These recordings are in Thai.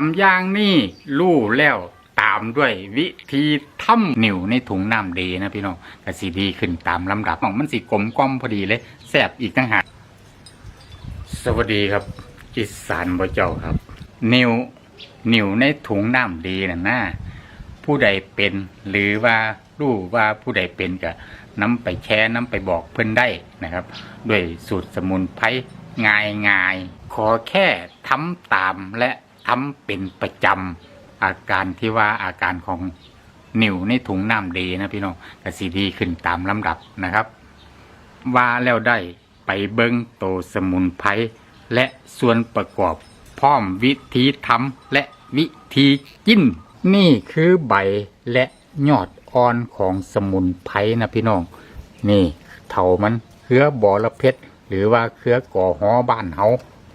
ามอย่างนี่ลู่แล้วตามด้วยวิธีทำนิ่วในถุงน้ำดีนะพี่น้องก็สีดีขึ้นตามลำดับของมันสีกลมกล่อมพอดีเลยแซ่บอีกตั้งหากสวัสดีครับอิสานบ่เจ้าครับ นิ่วนิ่วในถุงน้ำดีน่ะนะผู้ใดเป็นหรือว่ารู้ว่าผู้ใดเป็นก็น้ำไปแชร์นำไปบอกเพื่อนได้นะครับ ด้วยสูตรสมุนไพรง่ายง่ายๆขอแค่ทำตามและ ทำเป็นประจำอาการที่ว่าอาการของนิ่วในถุงน้ำดีนะพี่น้องก็สีดีขึ้นตามลำดับนะครับ ว่าแล้วได้ไปเบิ้งโตสมุนไพรและส่วนประกอบพร้อมวิธีทำและวิธีกิน นี่คือใบและยอดอ่อนของสมุนไพรนะพี่น้อง นี่เถามันเครือบอระเพ็ดหรือว่าเครือก่อหอบ้านเฮา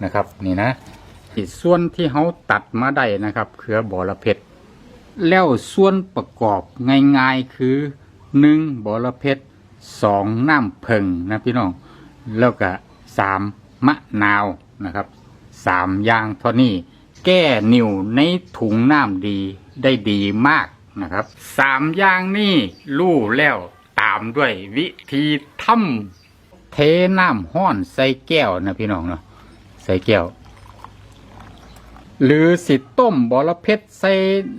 นะครับ นี่นะ ที่ส่วนที่เฮาตัดมาได้นะครับเครือบอระเพ็ดแล้วส่วนประกอบง่ายๆคือหนึ่งบอระเพ็ดสองน้ำผึ้งนะพี่น้อง แล้วก็สามมะนาวนะครับสามอย่างเท่านี้แก้นิ่วในถุงน้ำดีได้ดีมากนะครับสามอย่างนี้ลู่แล้วตามด้วยวิธีทำเทน้ำห้อนใส่แก้วนะพี่น้องเนาะใส่แก้ว หรือสิต้มบอระเพ็ดใส่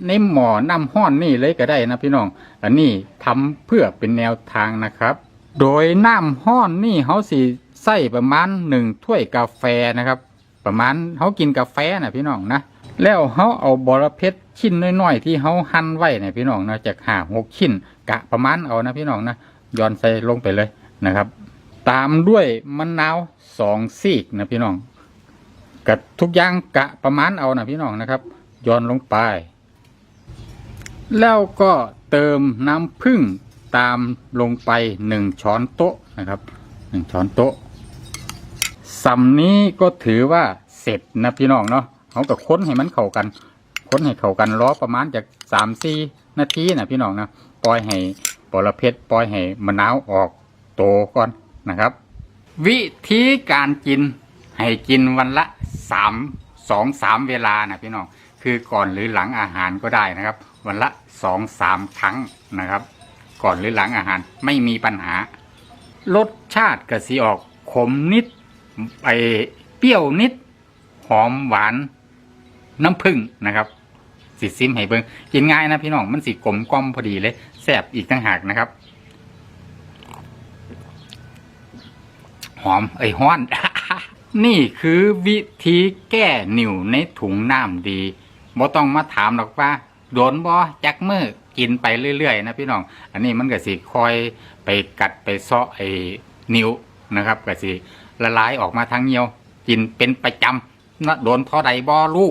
ในหม้อน้ำห้อนนี่เลยก็ได้นะพี่น้อง อันนี้ทำเพื่อเป็นแนวทางนะครับ โดยน้ำห้อนนี่เขาสิใส่ประมาณหนึ่งถ้วยกาแฟนะครับ ประมาณเขากินกาแฟนะพี่น้องนะแล้วเขาเอาบอระเพ็ดชิ้นน้อยๆที่เขาหั่นไว้นะพี่น้องนะจากห้าหกชิ้นกะประมาณเอานะพี่น้องนะย้อนใส่ลงไปเลยนะครับ ตามด้วยมะนาวสองซีกนะพี่น้อง กับทุกอย่างกะประมาณเอานะพี่น้องนะครับย้อนลงไป แล้วก็เติมน้ำผึ้งตามลงไปหนึ่งช้อนโต๊ะนะครับหนึ่งช้อนโต๊ะสำนี้ก็ถือว่าเสร็จนะพี่น้องเนาะเขาก็ค้นให้มันเข้ากัน ค้นให้เข้ากันรอประมาณจากสามสี่นาทีนะพี่น้องนะปล่อยให้ปรเพชรปล่อยให้มะนาวออกโตก่อนนะครับ วิธีการกินให้กินวันละ สามสองสามเวลานะพี่น้องคือก่อนหรือหลังอาหารก็ได้นะครับ วันละสองสามครั้งนะครับ ก่อนหรือหลังอาหารไม่มีปัญหารสชาติกระสีออกขมนิดไปเปรี้ยวนิด หอมหวาน น้ำผึ้งนะครับสิซิมให้เบิงกินง่ายนะพี่น้องมันสิกลมกล่อมพอดีเลยแซ่บอีกตั้งหากนะครับ หอมเอ้ฮ้อน นี่คือวิธีแก้นิ่วในถุงน้ำดีบ่ต้องมาถามหรอกว่าโดนบ่จักมือกินไปเรื่อยๆนะพี่น้อง อันนี้มันก็สิคอยไปกัดไปเซาะไอ้นิ้วนะครับก็สิละลายออกมาทั้งเหนียว กินเป็นประจำนะโดนเท่าใดบ่รู้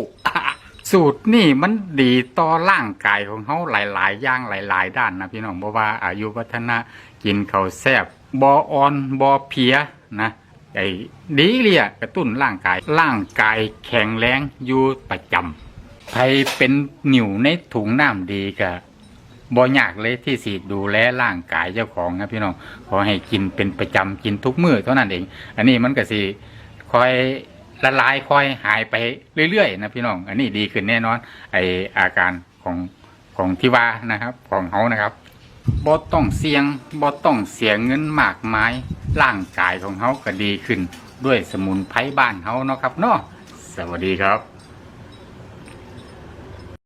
สูตรนี่มันดีต่อร่างกายของเขาหลาย ๆ อย่างหลาย ๆ ด้านนะพี่น้องเพราะว่าอายุวัฒนะกินเขาแซบบออ่อนบอเพียนะ ไอ้ดีเลียกระตุ้นร่างกาย ร่างกายแข็งแรงอยู่ประจำใครเป็นนิวในถุงน้ำดีก็บ่ยากเลยที่สิดูแลร่างกายเจ้าของนะพี่น้องขอให้กินเป็นประจำกินทุกมื้อเท่านั้นเอง อันนี้มันก็สิคอยละลายคอยหายไปเรื่อยๆนะพี่น้อง อันนี้ดีขึ้นแน่นอน ไออาการของของที่ว่านะครับ ของเขานะครับ บ่ต้องเสี่ยงบ่ต้องเสียเงินมากมายร่างกายของเขาก็ดีขึ้น ด้วยสมุนไพรบ้านเขาเนาะครับเนาะสวัสดีครับ